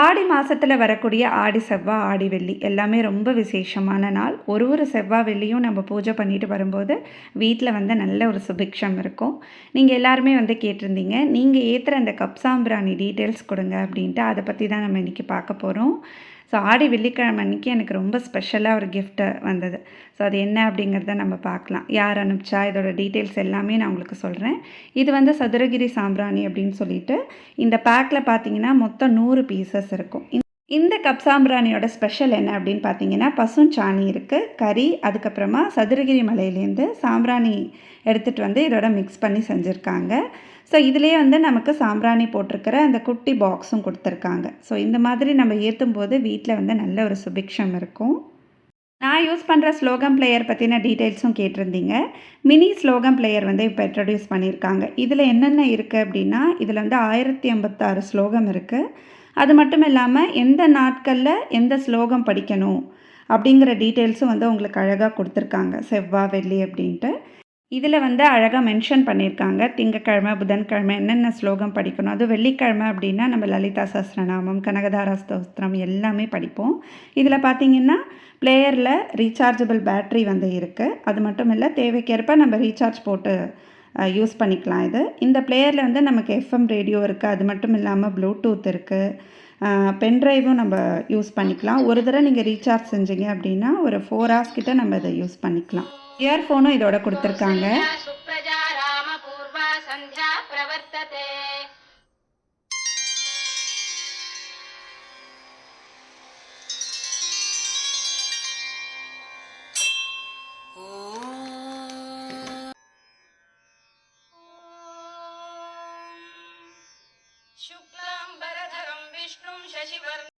ஆடி மாதத்தில் வரக்கூடிய ஆடி செவ்வாய் ஆடி வெள்ளி எல்லாமே ரொம்ப விசேஷமான நாள். ஒரு ஒரு செவ்வாய் வெள்ளியும் நம்ம பூஜை பண்ணிட்டு வரும்போது வீட்டில் வந்து நல்ல ஒரு சுபிக்ஷம் இருக்கும். நீங்கள் எல்லாருமே வந்து கேட்டிருந்தீங்க. நீங்கள் ஏற்றுற அந்த கப்சாம்பிராணி டீட்டெயில்ஸ் கொடுங்க அப்படின்ட்டு. அதை பற்றி தான் நம்ம இன்றைக்கி பார்க்க போகிறோம் ஸோ ஆடி வெள்ளிக்கிழமை அன்றைக்கி எனக்கு ரொம்ப ஸ்பெஷலாக ஒரு கிஃப்ட்டு வந்தது. ஸோ அது என்ன அப்படிங்கிறத நம்ம பார்க்கலாம். யார் அனுப்பிச்சா? இதோட டீட்டெயில்ஸ் எல்லாமே நான் உங்களுக்கு சொல்கிறேன் இது வந்து சதுரகிரி சாம்பிராணி அப்படின்னு சொல்லிட்டு இந்த பேக்கில் பார்த்தீங்கன்னா மொத்தம் நூறு பீசஸ் இருக்கும். இந்த கப் சாம்பிராணியோட ஸ்பெஷல் என்ன அப்படின்னு பார்த்தீங்கன்னா பசும் சாணி இருக்குது கறி அதுக்கப்புறமா சதுரகிரி மலையிலேருந்து சாம்பிராணி எடுத்துகிட்டு வந்து இதோட மிக்ஸ் பண்ணி செஞ்சுருக்காங்க. ஸோ இதுலேயே வந்து நமக்கு சாம்பிராணி போட்டிருக்கிற அந்த குட்டி பாக்ஸும் கொடுத்துருக்காங்க. ஸோ இந்த மாதிரி நம்ம ஏற்றும் போது வீட்டில் வந்து நல்ல ஒரு சுபிக்ஷம் இருக்கும். நான் யூஸ் பண்ணுற ஸ்லோகம் பிளேயர் பற்றின டீட்டெயில்ஸும் கேட்டிருந்தீங்க. மினி ஸ்லோகம் பிளேயர் வந்து இப்போ இன்ட்ரடியூஸ் பண்ணியிருக்காங்க. இதில் என்னென்ன இருக்குது அப்படின்னா இதில் வந்து ஆயிரத்தி ஐம்பத்தாறு ஸ்லோகம் இருக்குது அது மட்டும் இல்லாமல் எந்த நாட்களில் எந்த ஸ்லோகம் படிக்கணும் அப்படிங்கிற டீட்டெயில்ஸும் வந்து உங்களுக்கு அழகாக கொடுத்துருக்காங்க. செவ்வாய் வெள்ளி அப்படின்ட்டு. இதில் வந்து அழகாக மென்ஷன் பண்ணியிருக்காங்க திங்கக்கிழமை புதன்கிழமை என்னென்ன ஸ்லோகம் படிக்கணும்? அது வெள்ளிக்கிழமை அப்படின்னா நம்ம லலிதா சஹஸ்ரநாமம் கனகதாரா ஸ்தோஸ்திரம் எல்லாமே படிப்போம். இதில் பார்த்திங்கன்னா பிளேயரில் ரீசார்ஜபிள் பேட்ரி வந்து இருக்குது அது மட்டும் இல்லை தேவைக்கேற்ப நம்ம ரீசார்ஜ் போட்டு யூஸ் பண்ணிக்கலாம் இது. இந்த பிளேயரில் வந்து நமக்கு எஃப்எம் ரேடியோ இருக்குது அது மட்டும் இல்லாமல் ப்ளூடூத் இருக்குது பென்ட்ரைவும் நம்ம யூஸ் பண்ணிக்கலாம். ஒரு தடவை நீங்கள் ரீசார்ஜ் செஞ்சீங்க அப்படின்னா ஒரு ஃபோர் ஹவர்ஸ் கிட்ட நம்ம இதை யூஸ் பண்ணிக்கலாம். இயர்ஃபோனும் இதோட கொடுத்துருக்காங்க.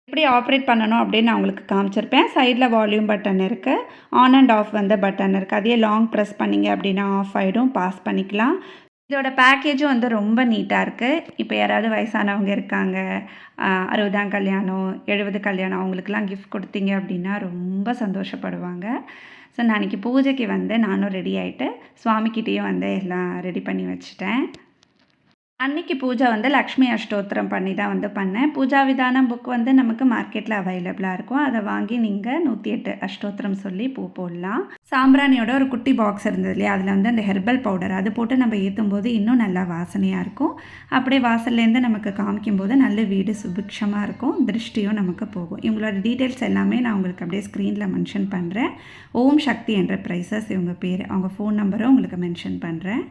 எப்படி ஆப்ரேட் பண்ணணும் அப்படின்னு நான் உங்களுக்கு காமிச்சிருப்பேன். சைடில் வால்யூம் பட்டன் இருக்குது ஆன் அண்ட் ஆஃப் வந்து பட்டன் இருக்குது அதையே லாங் ப்ரெஸ் பண்ணிங்க அப்படின்னா ஆஃப் ஆகிடும் பாஸ் பண்ணிக்கலாம். இதோட பேக்கேஜும் வந்து ரொம்ப நீட்டாக இருக்குது இப்போ யாராவது வயசானவங்க இருக்காங்க அறுபதாம் கல்யாணம் எழுபது கல்யாணம் அவங்களுக்குலாம் கிஃப்ட் கொடுத்தீங்க அப்படின்னா ரொம்ப சந்தோஷப்படுவாங்க. ஸோ நான் அன்றைக்கி பூஜைக்கு வந்து நானும் ரெடி ஆகிட்டு சுவாமிக்கிட்டேயும் வந்து எல்லாம் ரெடி பண்ணி வச்சுட்டேன். அன்னைக்கு பூஜை வந்து லக்ஷ்மி அஷ்டோத்திரம் பண்ணி தான் வந்து பண்ணேன். பூஜா விதானம் புக் வந்து நமக்கு மார்க்கெட்டில் அவைலபிளாக இருக்கும். அதை வாங்கி நீங்கள் நூற்றி எட்டு அஷ்டோத்திரம் சொல்லி பூ போடலாம். சாம்பிராணியோட ஒரு குட்டி பாக்ஸ் இருந்தது இல்லையா? அதில் வந்து அந்த ஹெர்பல் பவுடர் அது போட்டு நம்ம ஏற்றும் போது இன்னும் நல்லா வாசனையாக இருக்கும். அப்படியே வாசல்லேருந்து நமக்கு காமிக்கும் போது நல்ல வீடு சுபிக்ஷமாக இருக்கும். திருஷ்டியும் நமக்கு போகும். இவங்களோட டீட்டெயில்ஸ் எல்லாமே நான் உங்களுக்கு அப்படியே ஸ்க்ரீனில் மென்ஷன் பண்ணுறேன் ஓம் சக்தி என்ற ப்ரைஸஸ் இவங்க பேர். அவங்க ஃபோன் நம்பரும் உங்களுக்கு மென்ஷன் பண்ணுறேன்